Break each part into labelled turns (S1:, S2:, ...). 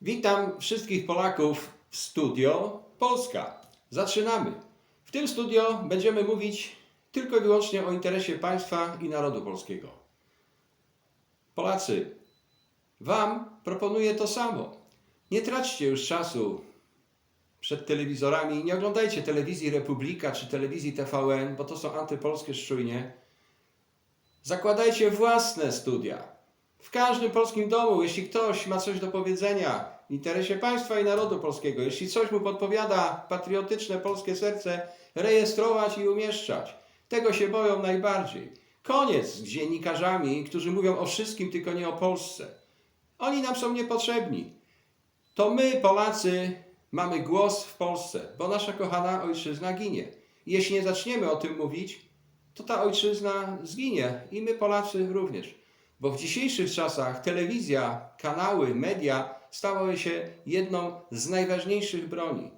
S1: Witam wszystkich Polaków w studio Polska. Zaczynamy. W tym studio będziemy mówić tylko i wyłącznie o interesie państwa i narodu polskiego. Polacy, Wam proponuję to samo. Nie traćcie już czasu przed telewizorami, nie oglądajcie telewizji Republika czy telewizji TVN, bo to są antypolskie szczujnie. Zakładajcie własne studia. W każdym polskim domu, jeśli ktoś ma coś do powiedzenia w interesie państwa i narodu polskiego, jeśli coś mu podpowiada patriotyczne polskie serce, rejestrować i umieszczać. Tego się boją najbardziej. Koniec z dziennikarzami, którzy mówią o wszystkim, tylko nie o Polsce. Oni nam są niepotrzebni. To my, Polacy, mamy głos w Polsce, bo nasza kochana ojczyzna ginie. Jeśli nie zaczniemy o tym mówić, to ta ojczyzna zginie i my, Polacy, również. Bo w dzisiejszych czasach telewizja, kanały, media stały się jedną z najważniejszych broni.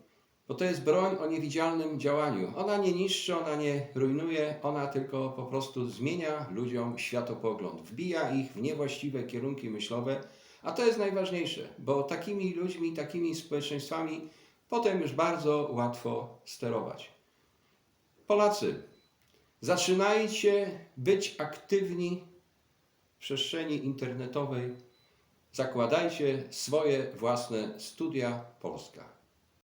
S1: Bo to jest broń o niewidzialnym działaniu. Ona nie niszczy, ona nie rujnuje, ona tylko po prostu zmienia ludziom światopogląd, wbija ich w niewłaściwe kierunki myślowe, a to jest najważniejsze, bo takimi ludźmi, takimi społeczeństwami potem już bardzo łatwo sterować. Polacy, zaczynajcie być aktywni przestrzeni internetowej. Zakładajcie swoje własne studia Polska.